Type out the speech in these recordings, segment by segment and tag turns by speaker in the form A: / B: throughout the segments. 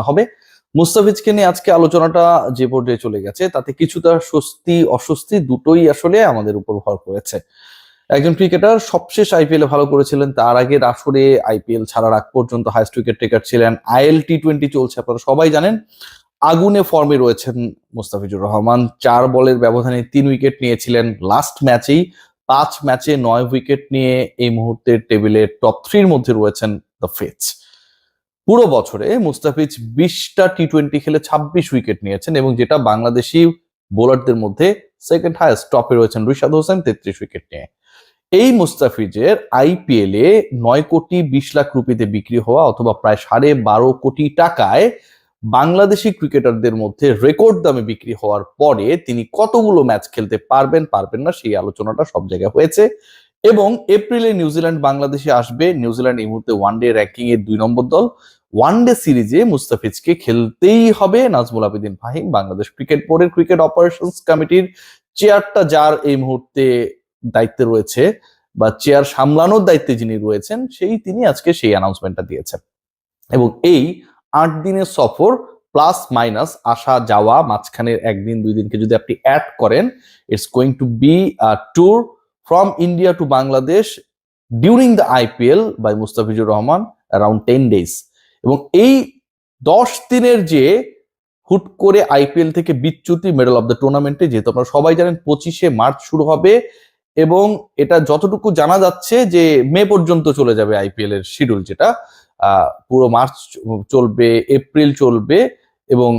A: হবে। মুস্তাফিজকে নিয়ে আজকে আলোচনাটা যে পর্যায়ে চলে গেছে, তাতে কিছুটা স্বস্তি, অস্বস্তি দুটোই আসলে আমাদের উপর ভর করেছে। একজন ক্রিকেটার সবশেষ আইপিএল ভালো করেছিলেন, তার আগে আসরে আইপিএল ছাড়ার আগ পর্যন্ত হাইস্ট উইকেট টেকার ছিলেন। আইএল টি টোয়েন্টি চলছে, আপনারা সবাই জানেন। আগুনে ফর্মে রয়েছেন মুস্তাফিজুর রহমান। চার বলের ব্যবধানে তিন উইকেট নিয়েছিলেন। লাস্ট ম্যাচেই পাঁচ ম্যাচে নয় উইকেট নিয়ে এই মুহূর্তে টেবিলের টপ থ্রির মধ্যে রয়েছেন দ্য ফেচ পুরো বছরে মুস্তাফিজ বিশটা টি টোয়েন্টি খেলে ছাব্বিশ উইকেট নিয়েছেন এবং যেটা বাংলাদেশি বোলারদের মধ্যে সেকেন্ড হাইয়েস্ট টপে রয়েছেন রিশাদ হোসেন, তেত্রিশ উইকেট নিয়ে। এই মুস্তাফিজের আইপিএল এ নয় কোটি বিশ লাখ রুপিতে বিক্রি হওয়া অথবা প্রায় সাড়ে বারো কোটি টাকায় বাংলাদেশি ক্রিকেটারদের মধ্যে রেকর্ড দামে বিক্রি হওয়ার পরে তিনি কতগুলো ম্যাচ খেলতে পারবেন পারবেন না, সেই আলোচনাটা সব জায়গায় হয়েছে। এবং এপ্রিলে নিউজিল্যান্ড বাংলাদেশে আসবে। নিউজিল্যান্ড এই মুহূর্তে ওয়ানডে র্যাঙ্কিং এর দুই নম্বর দল। ওয়ানডে সিরিজে মুস্তাফিজকে খেলতেই হবে নাজমুল আবেদিন ফাহিম। বাংলাদেশ ক্রিকেট বোর্ডের ক্রিকেট অপারেশনস কমিটির চেয়ারটা যার এই মুহূর্তে দায়িত্বে রয়েছে বা চেয়ার সামলানোর দায়িত্বে যিনি রয়েছেন, সেই তিনি আজকে সেই অ্যানাউন্সমেন্টটা দিয়েছেন। এবং এই আট দিনের সফর প্লাস মাইনাস আসা যাওয়া মাঝখানের একদিন দুই দিনকে যদি আপনি অ্যাড করেন it's going to be a tour from India to Bangladesh during the IPL by Mustafizur Rahman around ten days এবং এই দশ দিনের যে হুট করে আইপিএল থেকে বিচ্যুতি মেডেল অফ দ্য টুর্নামেন্টে যেহেতু আপনারা সবাই জানেন পঁচিশে মার্চ শুরু হবে এবং এটা যতটুকু জানা যাচ্ছে যে মে পর্যন্ত চলে যাবে আইপিএল এর শিডিউল যেটা পুরো মার্চ চলবে, এপ্রিল চলবে এবং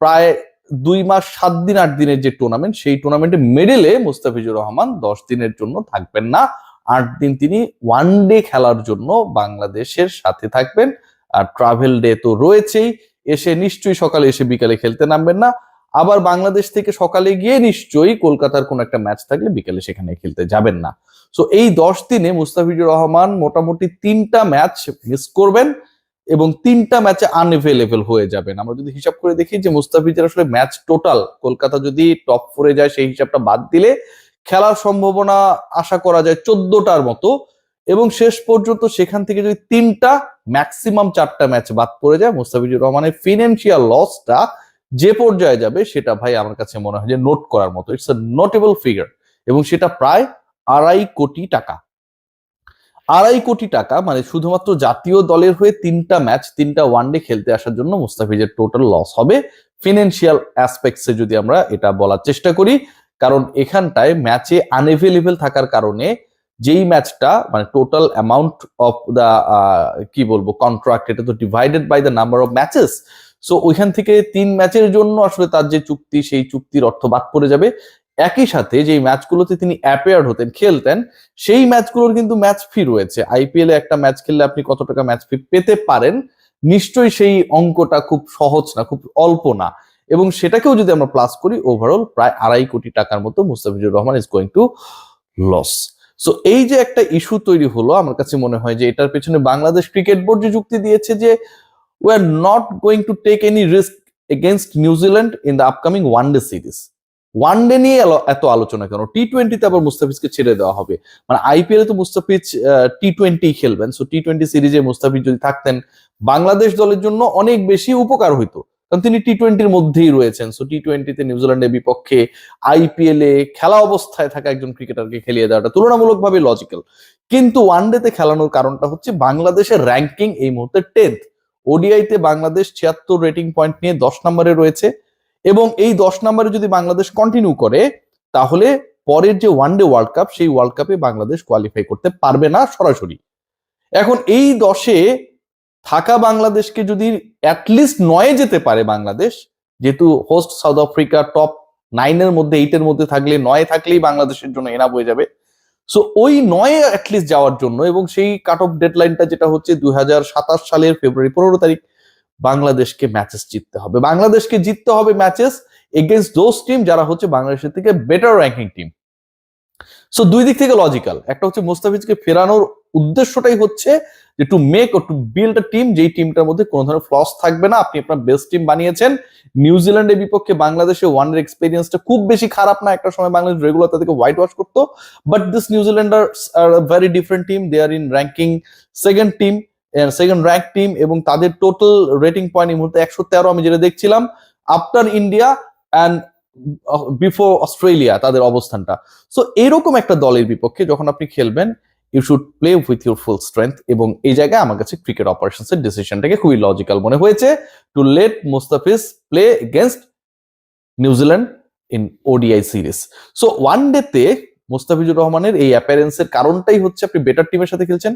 A: প্রায় দুই মাস, সাত দিন, আট দিনের যে টুর্নামেন্ট সেই টুর্নামেন্টে মেডেলে মুস্তাফিজুর রহমান দশ দিনের জন্য থাকবেন না। আট দিন তিনি ওয়ান ডে খেলার জন্য বাংলাদেশের সাথে থাকবেন। আর ট্রাভেল ডে তো রয়েছেই। এসে নিশ্চয়ই সকালে এসে বিকালে খেলতে নামবেন না। আবার বাংলাদেশ থেকে সকালে গিয়ে নিশ্চয়ই কলকাতার কোন একটা ম্যাচ থাকলে বিকালে সেখানে খেলতে যাবেন না। সো এই দশ দিনে মুস্তাফিজুর রহমান মোটামুটি তিনটা ম্যাচ মিস করবেন। এবং তিনটা ম্যাচে আনএভেলেবেল হয়ে যাবেন। আমরা যদি হিসাব করে দেখি যে মুস্তাফিজের আসলে ম্যাচ টোটাল কলকাতা যদি টপ ফোরে যায়, সেই হিসাবটা বাদ দিলে খেলার সম্ভাবনা আশা করা যায় চোদ্দটার মতো। এবং শেষ পর্যন্ত সেখান থেকে যদি তিনটা ম্যাক্সিমাম চারটা ম্যাচ বাদ পড়ে যায়, মুস্তাফিজুর রহমানের ফিনান্সিয়াল লসটা যে পর্যায়ে যাবে, সেটা ভাই আমার কাছে মনে হয় যে নোট করার মতো। ইটস এ নোটেবল ফিগার এবং সেটা প্রায় আড়াই কোটি টাকা। আড়াই কোটি টাকা মানে শুধুমাত্র জাতীয় দলের হয়ে তিনটা ম্যাচ তিনটা ওয়ানডে খেলতে আসার জন্য মুস্তাফিজের টোটাল লস হবে। ফিনান্সিয়াল অ্যাসপেক্টসে যদি আমরা এটা বলার চেষ্টা করি, কারণ এখানটায় ম্যাচে আনএভেলেবেল থাকার কারণে যেই ম্যাচটা মানে টোটাল অ্যামাউন্ট অফ দা কি বলব কন্ট্রাক্ট এটা তো divided by the number of matches so ওইখান থেকে তিন ম্যাচের জন্য আসলে তার যে চুক্তি, সেই চুক্তির অর্থ বাদ পড়ে যাবে। একই সাথে যেই ম্যাচগুলোতে তিনি অ্যাপেয়ার হতেন, খেলতেন, সেই ম্যাচগুলোর কিন্তু ম্যাচ ফি রয়েছে। আইপিএল এ একটা ম্যাচ খেললে আপনি কত টাকা ম্যাচ ফি পেতে পারেন, নিশ্চয়ই সেই অঙ্কটা খুব সহজ না, খুব অল্প না। এবং সেটাকেও যদি আমরা প্লাস করি ওভারঅল প্রায় আড়াই কোটি টাকার মতো Mustafizur Rahman is going to loss so এই যে একটা ইস্যু তৈরি হলো, আমার কাছে মনে হয় যে এটার পেছনে বাংলাদেশ ক্রিকেট বোর্ড যে যুক্তি দিয়েছে যে we are not going to take any risk against New Zealand in the upcoming one day series one day নিয়ে এত আলোচনা কেন? টি টোয়েন্টিতে আবার মুস্তাফিজকে ছেড়ে দেওয়া হবে। মানে আইপিএল তো মুস্তাফিজ টি টোয়েন্টি খেলবেন। সো টি টোয়েন্টি সিরিজে মুস্তাফিজ যদি থাকতেন, বাংলাদেশ দলের জন্য অনেক বেশি উপকার হইতো। কারণ তিনি টি টোয়েন্টির মধ্যেই রয়েছেন। সো টি টোয়েন্টিতে নিউজিল্যান্ডের বিপক্ষে আইপিএল খেলা অবস্থায় থাকা একজন ক্রিকেটারকে খেলিয়ে দেওয়াটা তুলনামূলকভাবে লজিক্যাল কিন্তু ওয়ানডেতে খেলানোর কারণটা হচ্ছে বাংলাদেশের র্যাঙ্কিং এই মুহূর্তে টেন্থ ওডিআইতে বাংলাদেশ ছিয়াত্তর রেটিং পয়েন্ট নিয়ে দশ নম্বরে রয়েছে। এবং এই দশ নম্বরে যদি বাংলাদেশ কন্টিনিউ করে, তাহলে পরের যে ওয়ানডে ওয়ার্ল্ড কাপ সেই ওয়ার্ল্ড কাপে বাংলাদেশ কোয়ালিফাই করতে পারবে না সরাসরি। এখন এই দশে থাকা বাংলাদেশকে যদি অ্যাটলিস্ট নয়ে যেতে পারে বাংলাদেশ, যেহেতু হোস্ট সাউথ আফ্রিকা টপ নাইনের মধ্যে এইটের মধ্যে থাকলে, নয়ে থাকলেই বাংলাদেশের জন্য এনাফ হয়ে যাবে। সো ওই নয়ে অ্যাটলিস্ট যাওয়ার জন্য এবং সেই কাট অফ ডেডলাইনটা যেটা হচ্ছে দু হাজার সাতাশ সালের ফেব্রুয়ারি পনেরো তারিখ বাংলাদেশকে ম্যাচেস জিততে হবে। বাংলাদেশকে জিততে হবে ম্যাচেস এগেনস্ট দোজ টিম যারা হচ্ছে বাংলাদেশের থেকে বেটার র্যাঙ্কিং টিম সো দুই দিক থেকে লজিক্যাল একটা হচ্ছে মুস্তাফিজকে ফেরানোর উদ্দেশ্যটাই হচ্ছে যে to make or to build a team যেই টিমটার মধ্যে কোনো ধরনের ফ্লস থাকবে না, আপনি আপনার বেস্ট টিম বানিয়েছেন। নিউজিল্যান্ডের বিপক্ষে বাংলাদেশে ওয়ানের এক্সপিরিয়েন্সটা খুব বেশি খারাপ না, একটা সময় বাংলাদেশ রেগুলার তাদেরকে হোয়াইট ওয়াশ করতো। But this New Zealander are very different team they are in ranking second team second rank team এবং তাদের টোটাল রেটিং পয়েন্ট এই মুহূর্তে একশো তেরো আমি যেটা দেখছিলাম after India and before Australia তাদের অবস্থানটা। সো এরকম একটা দলের বিপক্ষে যখন আপনি খেলবেন you should play with your full strength এবং এই জায়গায় আমার কাছে ক্রিকেট অপারেশনস এর ডিসিশনটাকে খুবই লজিক্যাল মনে হয়েছে to let Mustafiz play against New Zealand in ODI series so one ডেতে মুস্তাফিজুর রহমানের এই অ্যাপারেন্সের কারণটাই হচ্ছে আপনি বেটার টিমের সাথে খেলছেন।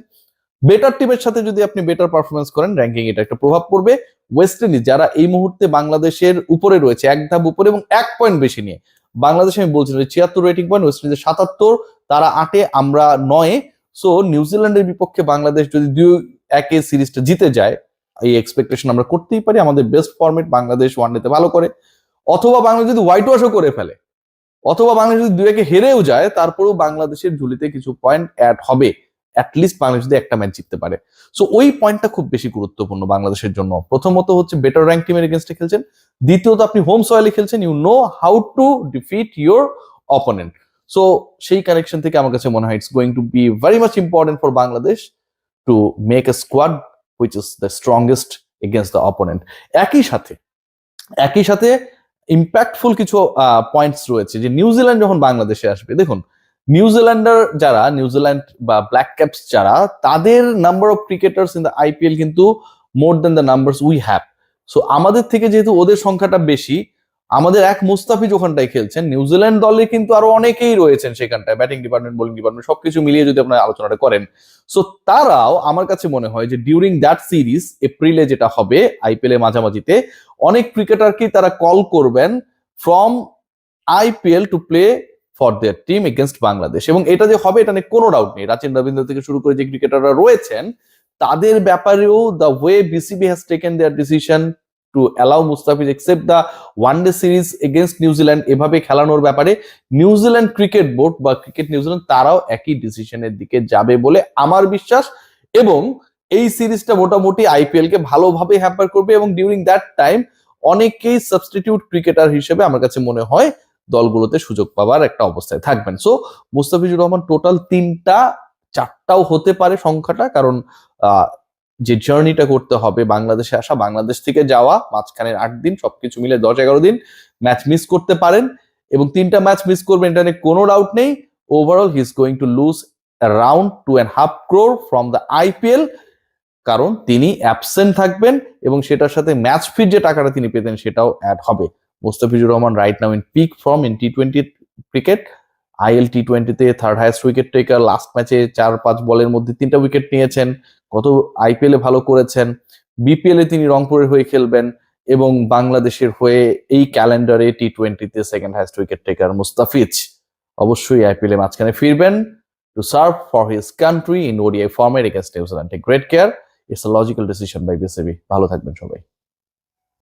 A: বেটার টিমের সাথে যদি আপনি বেটার পারফরমেন্স করেন র্যাঙ্কিং এটা একটা প্রভাব পড়বে। ওয়েস্ট ইন্ডিজ যারা এই মুহূর্তে বাংলাদেশের উপরে রয়েছে, এক ধাপ উপরে এবং এক পয়েন্ট বেশি নিয়ে। বাংলাদেশ আমি বলছিলাম ছিয়াত্তর রেটিং পয়েন্ট ওয়েস্ট ইন্ডিজের সাতাত্তর, তারা আটে, আমরা নয়ে। সো নিউজিল্যান্ডের বিপক্ষে বাংলাদেশ যদি দুই একে সিরিজটা জিতে যায়, এই এক্সপেকটেশন আমরা করতেই পারি। আমাদের বেস্ট ফরম্যাট বাংলাদেশ ওয়ানডেতে ভালো করে। অথবা বাংলাদেশ যদি হোয়াইট ওয়াশও করে ফেলে, অথবা বাংলাদেশ যদি দুই একে হেরেও যায়, তারপরেও বাংলাদেশের ঝুলিতে কিছু পয়েন্ট অ্যাড হবে। অ্যাটলিস্ট বাংলাদেশ যদি একটা ম্যাচ জিততে পারে। সো ওই পয়েন্টটা খুব বেশি গুরুত্বপূর্ণ বাংলাদেশের জন্য। প্রথমত হচ্ছে বেটার র্যাঙ্ক টিমের এগেনস্টে খেলছেন। দ্বিতীয়ত আপনি হোম সয়েলে খেলছেন। You know how to defeat your opponent so সেই কানেকশন থেকে আমার কাছে মনে হয় it's going to be very much important for Bangladesh to make a squad which is the strongest against the opponent একই সাথে একই সাথে ইম্প্যাক্টফুল কিছু পয়েন্টস রয়েছে। যে নিউজিল্যান্ড যখন বাংলাদেশে আসবে, দেখুন নিউজিল্যান্ডার যারা, নিউজিল্যান্ড বা ব্ল্যাক ক্যাপস যারা, তাদের number of cricketers in the IPL কিন্তু more than the numbers we have so আমাদের থেকে যেহেতু ওদের সংখ্যাটা বেশি, আমাদের এক মুস্তাফিজ ওখানটায় খেলছেন। নিউজিল্যান্ড দলে কিন্তু আরও অনেকেই রয়েছেন সেখানটায় ব্যাটিং ডিপার্টমেন্ট বোলিং ডিপার্টমেন্ট সবকিছু মিলিয়ে যদি আপনারা আলোচনাটা করেন। সো তারাও আমার কাছে মনে হয় যে ডিউরিং দ্যাট সিরিজ এপ্রিলে যেটা হবে আইপিএল এর মাঝামাঝিতে, অনেক ক্রিকেটারকেই তারা কল করবেন from IPL to play for their team against Bangladesh. এবং এটা যে হবে, এটা নিয়ে কোনো ডাউট নেই। রাচিন রবীন্দ্র থেকে শুরু করে যে ক্রিকেটাররা রয়েছেন, তাদের ব্যাপারেও the way BCB has taken their decision to allow Mustafiz except the one day series against New Zealand এভাবে খেলানোর ব্যাপারে নিউজিল্যান্ড ক্রিকেট বোর্ড বা ক্রিকেট নিউজিল্যান্ড তারাও একই ডিসিশনের দিকে যাবে বলে আমার বিশ্বাস। এবং এই সিরিজটা মোটামুটি আইপিএল কে ভালোভাবে হ্যাম্পার করবে এবং ডিউরিং দ্যাট টাইম অনেকেই সাবস্টিটিউট ক্রিকেটার হিসেবে আমার কাছে মনে হয় দলগুলোতে সুযোগ পাওয়ার একটা অবস্থায় থাকবেন। সো মুস্তাফিজুর রহমান টোটাল তিনটা, চারটাও হতে পারে সংখ্যাটা, কারণ যে জার্নিটা করতে হবে, বাংলাদেশে আসা, বাংলাদেশ থেকে যাওয়া, মাঝখানের আট দিন, সবকিছু মিলে দশ, এগারো দিন ম্যাচ মিস করতে পারেন এবং তিনটা ম্যাচ মিস করবেন, এটা নিয়ে কোনো ডাউট নেই। Overall he is going to lose around two and half crore from the IPL কারণ তিনি অ্যাবসেন্ট থাকবেন এবং সেটার সাথে ম্যাচ ফির যে টাকাটা তিনি পেতেন, সেটাও অ্যাড হবে। Mustafizur Rahman right now in peak form in T twenty cricket IL T টোয়েন্টিতে third highest wicket taker last ম্যাচে চার পাঁচ বলের মধ্যে তিনটা উইকেট নিয়েছেন, কত আইপিএল এ ভালো করেছেন বিপিএল এ তিনি রংপুরের হয়ে খেলবেন এবং বাংলাদেশের হয়ে এই ক্যালেন্ডারে টি টোয়েন্টিতে second highest wicket taker Mustafiz অবশ্যই আইপিএল মাঝখানে ফিরবেন to serve for his country in ODI format against New Zealand great care it's logical decision by BCB ভালো থাকবেন সবাই।